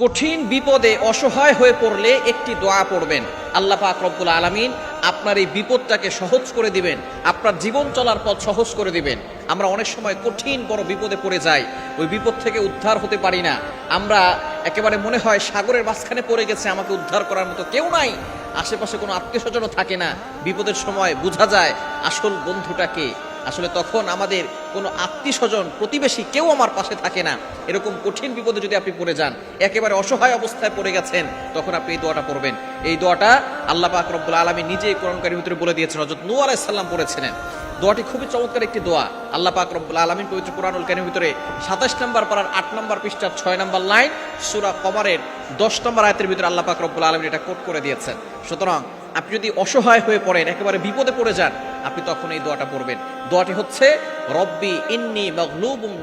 কঠিন বিপদে অসহায় হয়ে পড়লে একটি দোয়া পড়বেন। আল্লাহ পাক রব্বুল আলামিন আপনার এই বিপদটাকে সহজ করে দিবেন, আপনার জীবন চলার পথ সহজ করে দিবেন। আমরা অনেক সময় কঠিন, বড় বিপদে পড়ে যাই, ওই বিপদ থেকে উদ্ধার হতে পারি না। আমরা একেবারে মনে হয় সাগরের মাঝখানে পড়ে গেছে, আমাকে উদ্ধার করার মতো কেউ নাই। আশেপাশে কোনো আত্মীয় স্বজনও থাকে না। বিপদের সময় বোঝা যায় আসল বন্ধুটাকে আসলে তখন আমাদের কোনো আত্মীয় স্বজন প্রতিবেশী কেউ আমার পাশে থাকে না। এরকম কঠিন বিপদে যদি আপনি পড়ে যান, একেবারে অসহায় অবস্থায় পড়ে গেছেন, তখন আপনি এই দোয়াটা পড়বেন। এই দোয়াটা আল্লাহ পাক রব্বুল আলমী নিজেই কোরআনকারীর ভিতরে বলে দিয়েছেন হজরত নূ আলাইসাল্লাম পড়েছিলেন দোয়াটি খুবই চমৎকার একটি দোয়া। আল্লাহ পাক রব্বুল পবিত্র কোরআনুল কারিমের ভিতরে সাতাশ নম্বর পাড়ার আট নম্বর পৃষ্ঠার ছয় নম্বর লাইন, সুরা কমারের দশ নম্বর আয়তের ভিতরে আল্লাহ পাক রব্বুল আলমিন এটা কোট করে দিয়েছেন। সুতরাং আপনি যদি অসহায় হয়ে পড়েন, একেবারে বিপদে পড়ে যান আপনি তখন এই দোয়াটা পড়বেন। দোয়াটি হচ্ছে, রব্বি ইন্নি মগলুবুম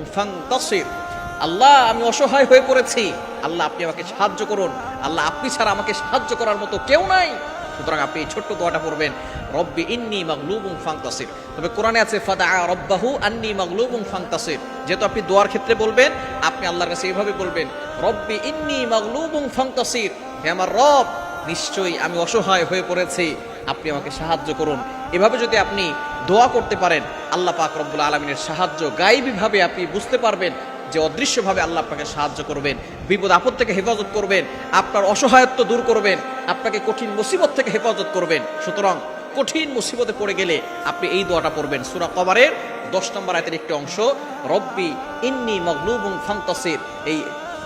আল্লাহ, আমি অসহায় হয়ে পড়েছি। আল্লাহ, আপনি আমাকে সাহায্য করুন। আল্লাহ, আপনি ছাড়া আমাকে সাহায্য করার মতো কেউ নাই। সুতরাং আপনি এই ছোট্ট দোয়াটা পড়বেন, রব্বি ইন্নি মাগলুবুম ফান্তাসির। তবে কোরআনে আছে, ফাদা রব্বাহু আন্নি মাগলুবুম ফান্তাসির। যেহেতু আপনি দোয়ার ক্ষেত্রে বলবেন, আপনি আল্লাহর কাছে এইভাবে বলবেন, রব্বি ইন্নি মাগলুবুম ফান্তাসির। হে আমার রব, নিশ্চয়ই আমি অসহায় হয়ে পড়েছি। আপনি আমাকে সাহায্য করুন। এভাবে যদি আপনি দোয়া করতে পারেন, আল্লাহ পাক রব্বুল আলমিনের সাহায্য গাইবীভাবে আপনি বুঝতে পারবেন যে অদৃশ্যভাবে আল্লাহ আপনাকে সাহায্য করবেন, বিপদ আপদ থেকে হেফাজত করবেন, আপনার অসহায়ত্ব দূর করবেন, আপনাকে কঠিন মুসিবত থেকে হেফাজত করবেন। সুতরাং কঠিন মুসিবতে পড়ে গেলে আপনি এই দোয়াটা পড়বেন। সুরা কবারের দশ নম্বর আয়তের একটি অংশ, রব্বি ইন্নি মগলুবুং ফান্তাসির। এই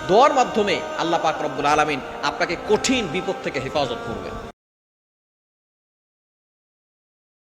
দোয়ার মাধ্যমে আল্লাহ পাক রব্বুল আলমিন আপনাকে কঠিন বিপদ থেকে হেফাজত করবেন।